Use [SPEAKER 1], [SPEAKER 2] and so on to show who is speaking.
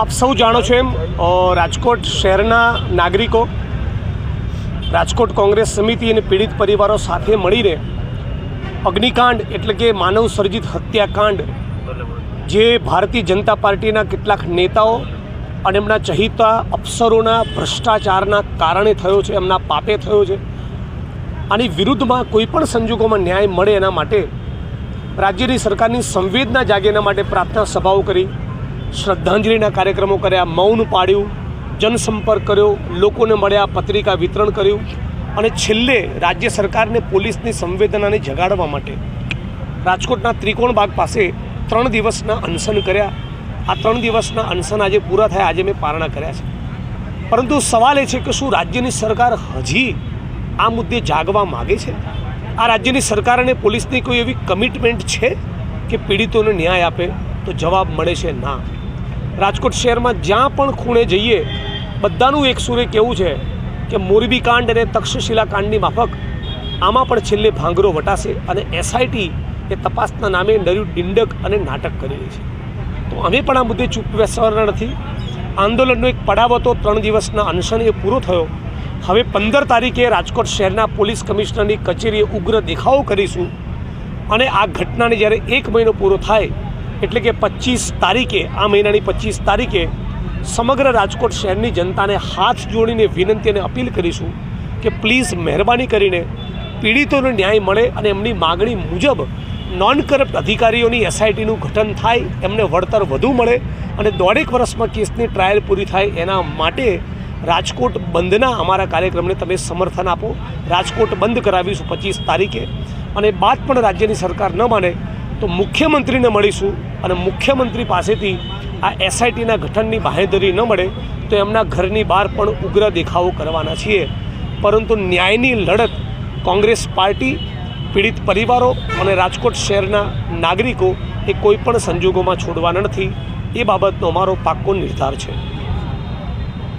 [SPEAKER 1] આપ સૌ જાણો છો એમ રાજકોટ શહેરના નાગરિકો, રાજકોટ કોંગ્રેસ સમિતિ અને પીડિત પરિવારો સાથે મળીને અગ્નિકાંડ એટલે કે માનવ સર્જિત હત્યાકાંડ, જે ભારતીય જનતા પાર્ટીના કેટલાક નેતાઓ અને એમના ચહિતા અફસરોના ભ્રષ્ટાચારના કારણે થયો છે, એમના પાપે થયો છે. આની વિરુદ્ધમાં કોઈ પણ સંજોગોમાં ન્યાય મળે એના માટે રાજ્યની સરકારની સંવેદના જાગે એના માટે પ્રાર્થના સભાઓ કરી. શ્રદ્ધાંજલિના કાર્યક્રમો કર્યા, મૌન પાડ્યું, જનસંપર્ક કર્યો, લોકોને મળ્યા, પત્રિકા વિતરણ કર્યું અને છેલ્લે રાજ્ય સરકારને પોલીસની સંવેદનાને જગાડવા માટે રાજકોટના ત્રિકોણ બાગ પાસે ત્રણ દિવસના અનશન કર્યા. આ ત્રણ દિવસના અનશન આજે પૂરા થયા, આજે મેં પારણા કર્યા છે. પરંતુ સવાલ એ છે કે શું રાજ્યની સરકાર હજી આ મુદ્દે જાગવા માગે છે? આ રાજ્યની સરકાર અને પોલીસની કોઈ એવી કમિટમેન્ટ છે કે પીડિતોને ન્યાય આપે તો જવાબ મળે છે ના? રાજકોટ શહેરમાં જ્યાં પણ ખૂણે જઈએ, બધાનું એક સુરે કેવું છે કે મોરબી કાંડ અને તક્ષશિલા કાંડની માફક આમાં પણ છેલ્લે ભાંગરો વટાશે અને એસઆઈટી એ તપાસના નામે નર્યું ડિંડક અને નાટક કરી રહી છે. તો અમે પણ આ મુદ્દે ચૂપ બેસવાના નથી. આંદોલનનો એક પડાવ હતો, ત્રણ દિવસના અનશન એ પૂરો થયો. હવે પંદર તારીખે રાજકોટ શહેરના પોલીસ કમિશનરની કચેરીએ ઉગ્ર દેખાવો કરીશું. અને આ ઘટનાને જ્યારે એક મહિનો પૂરો થાય એટલે કે પચીસ તારીખે, આ મહિનાની પચીસ તારીખે સમગ્ર રાજકોટ શહેરની જનતાને હાથ જોડીને વિનંતી અને અપીલ કરીશું કે પ્લીઝ મહેરબાની કરીને પીડિતોને ન્યાય મળે અને એમની માગણી મુજબ નોન કરપ્ટ અધિકારીઓની એસઆઈટીનું ગઠન થાય, એમને વળતર વધુ મળે અને દોઢેક વર્ષમાં કેસની ટ્રાયલ પૂરી થાય એના માટે રાજકોટ બંધના અમારા કાર્યક્રમને તમે સમર્થન આપો. રાજકોટ બંધ કરાવીશું પચીસ તારીખે અને બાદ પણ રાજ્યની સરકાર ન માને તો મુખ્યમંત્રીને મળીશું અને મુખ્યમંત્રી પાસેથી આ એસઆઈટીના ગઠનની બાહેંધરી ન મળે તો એમના ઘરની બહાર પણ ઉગ્ર દેખાવો કરવાના છીએ. પરંતુ ન્યાયની લડત કોંગ્રેસ પાર્ટી, પીડિત પરિવારો અને રાજકોટ શહેરના નાગરિકો એ કોઈ પણ સંજોગોમાં છોડવાના નથી. એ બાબતનો અમારો પાક્કો નિર્ધાર છે.